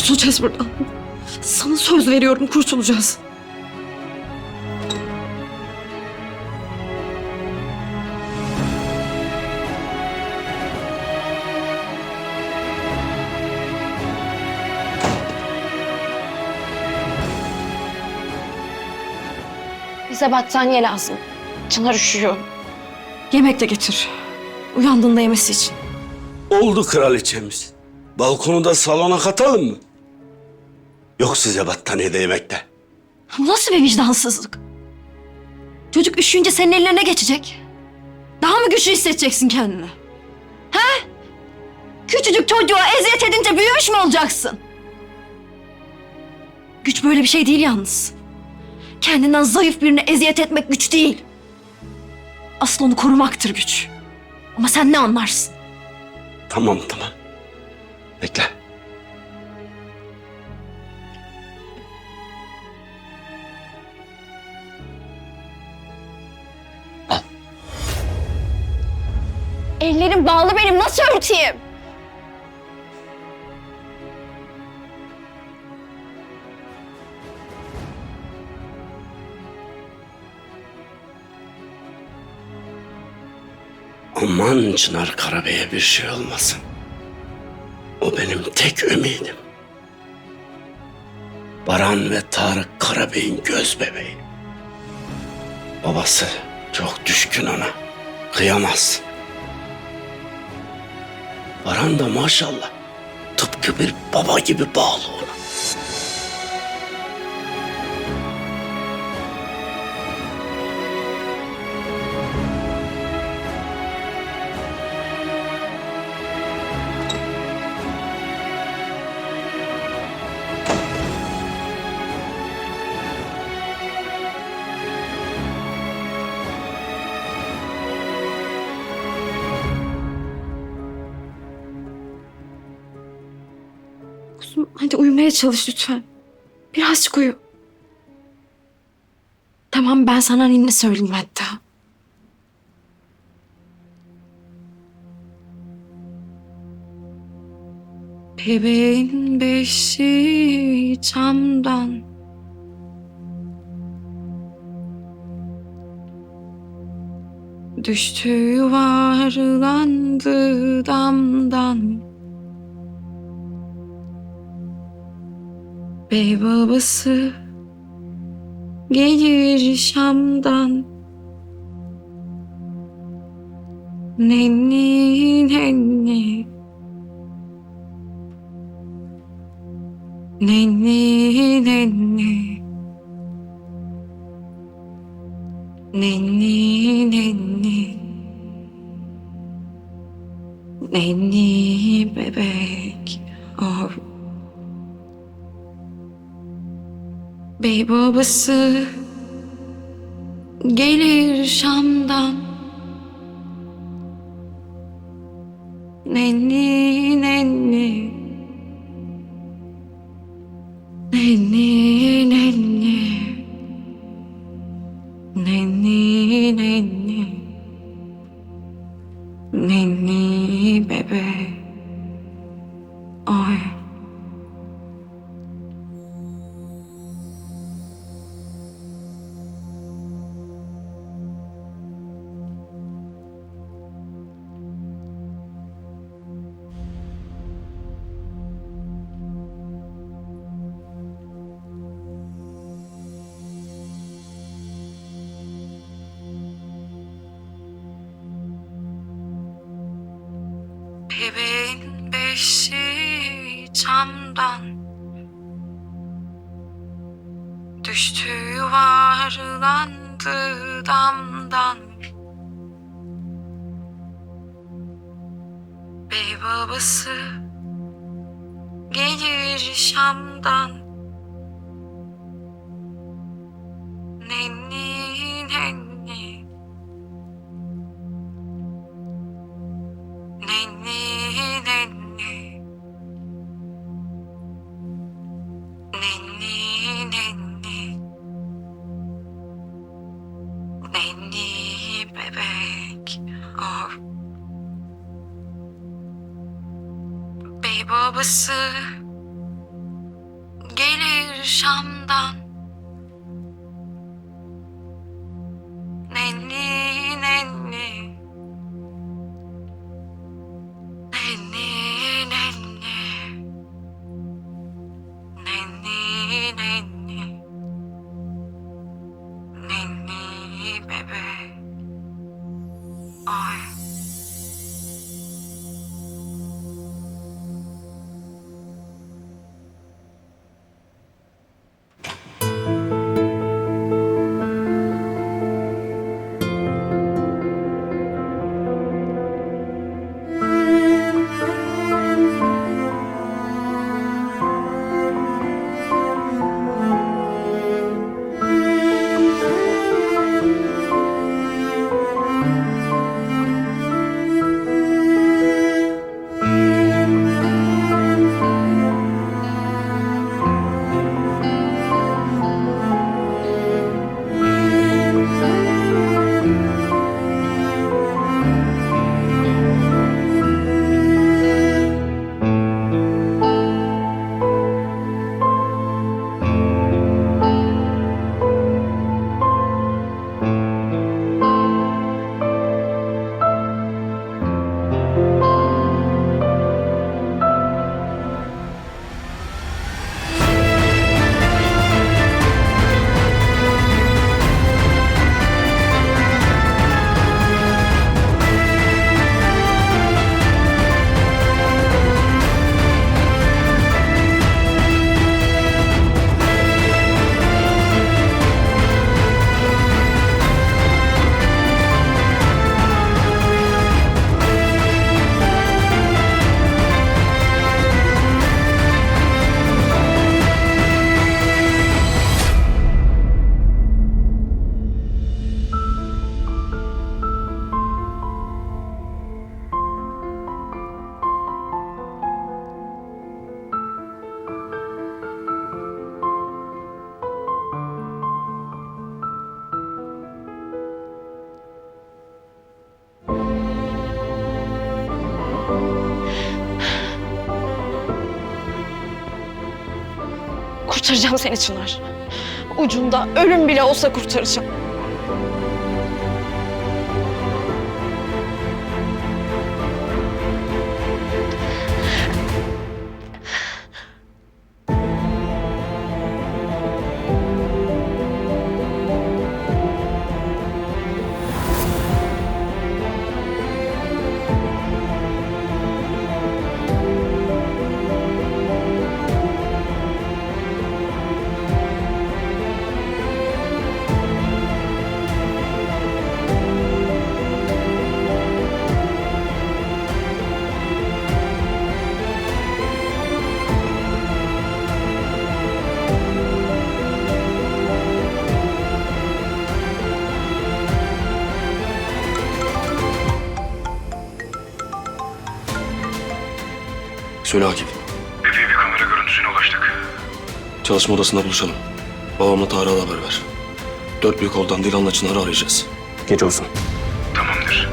Kurtulacağız buradan. Sana söz veriyorum kurtulacağız. Bize battaniye lazım. Çınar üşüyor. Yemek de getir. Uyandığında yemesi için. Oldu kraliçemiz. Balkonu da salona katalım mı? Yok size battaniyede yemekte. Bu nasıl bir vicdansızlık? Çocuk üşüyünce senin ellerine geçecek. Daha mı güçlü hissedeceksin kendini? He? Küçücük çocuğa eziyet edince büyümüş mü olacaksın? Güç böyle bir şey değil yalnız. Kendinden zayıf birine eziyet etmek güç değil. Asıl onu korumaktır güç. Ama sen ne anlarsın? Tamam tamam. Bekle. Ellerim bağlı benim nasıl örteyim? Aman Çınar Karabey'e bir şey olmasın. O benim tek ümidim. Baran ve Tarık Karabey'in göz bebeği. Babası çok düşkün ona. Kıyamaz. Baran da maşallah tıpkı bir baba gibi bağlı ona. Kuzum hadi uyumaya çalış lütfen. Birazcık uyu. Tamam ben sana ninni söyleyeyim hatta. Bebeğin beşi camdan Düştü yuvarlandı damdan Bey babası gelir Şam'dan. Nenni nenni. Nenni nenni. Nenni nenni. Nenni Bey babası gelir Şam'dan. Nenni nenni. Nenni Bebeğin beşi camdan Düştü yuvarlandı damdan. Bey babası gelir Şam'dan Babası. Gelir Şam'dan. Nenni Nenni. Nenni Nenni. Nenni Nenni Kurtaracağım seni Çınar. Ucunda ölüm bile olsa kurtaracağım. Söyle Akif. Bir kamera görüntüsüne ulaştık. Çalışma odasında buluşalım. Babamla Tarık'a haber ver. Dört büyük oldan Dilan'la Çınar'ı arayacağız. Gece olsun. Tamamdır.